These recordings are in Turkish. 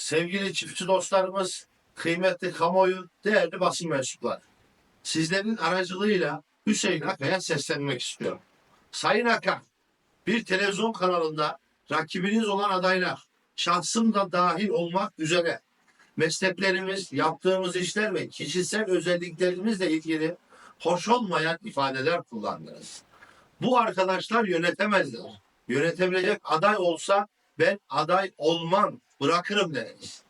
Sevgili çiftçi dostlarımız, kıymetli kamuoyu, değerli basın mensupları. Sizlerin aracılığıyla Hüseyin Akay'a seslenmek istiyorum. Sayın Akay, bir televizyon kanalında rakibiniz olan adaylar, şahsım da dahil olmak üzere mesleklerimiz, yaptığımız işler ve kişisel özelliklerimizle ilgili hoş olmayan ifadeler kullandınız. Bu arkadaşlar yönetemezler. Yönetebilecek aday olsa ben aday olmam, bırakırım dediniz.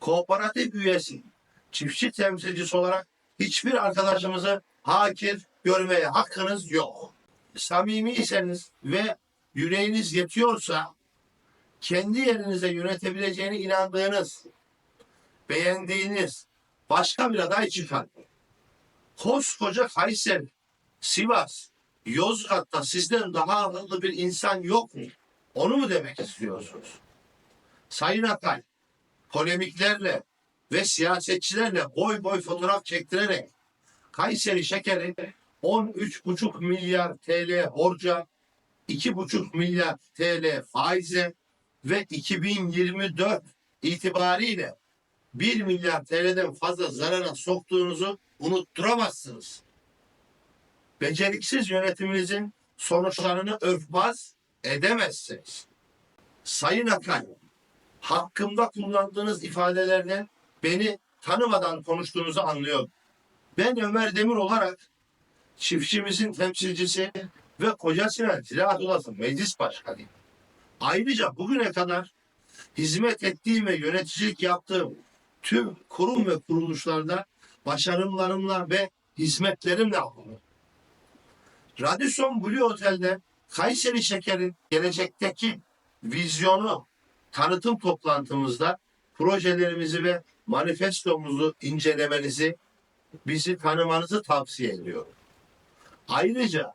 Kooperatif üyesi, çiftçi temsilcisi olarak hiçbir arkadaşımızı hakir görmeye hakkınız yok. Samimiyseniz ve yüreğiniz yetiyorsa kendi yerinize yönetebileceğine inandığınız, beğendiğiniz başka bir aday çıkar. Koskoca Kayseri, Sivas, Yozgat'ta sizden daha akıllı bir insan yok mu? Onu mu demek istiyorsunuz? Sayın Akay, polemiklerle ve siyasetçilerle boy boy fotoğraf çektirerek Kayseri şekeri 13,5 milyar TL borca, 2,5 milyar TL faize ve 2024 itibariyle 1 milyar TL'den fazla zarara soktuğunuzu unutturamazsınız. Beceriksiz yönetiminizin sonuçlarını örtbas edemezsiniz. Sayın Akay, hakkımda kullandığınız ifadelerden beni tanımadan konuştuğunuzu anlıyorum. Ben Ömer Demir olarak çiftçimizin temsilcisi ve Koca Sinan Ziraat Odası Meclis Başkanıyım. Ayrıca bugüne kadar hizmet ettiğim ve yöneticilik yaptığım tüm kurum ve kuruluşlarda başarımlarımla ve hizmetlerimle alınır. Radisson Blue Otel'de Kayseri Şeker'in gelecekteki vizyonu tanıtım toplantımızda projelerimizi ve manifestomuzu incelemenizi, bizi tanımanızı tavsiye ediyorum. Ayrıca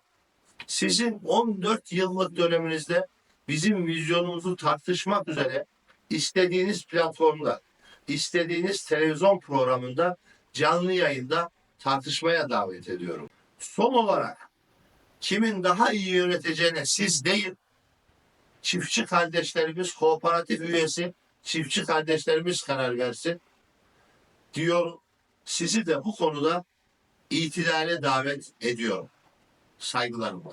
sizin 14 yıllık döneminizde bizim vizyonumuzu tartışmak üzere istediğiniz platformda, istediğiniz televizyon programında canlı yayında tartışmaya davet ediyorum. Son olarak kimin daha iyi yöneteceğine siz değil, çiftçi kardeşlerimiz, kooperatif üyesi, çiftçi kardeşlerimiz karar versin diyor. Sizi de bu konuda itidale davet ediyorum. Saygılarımla.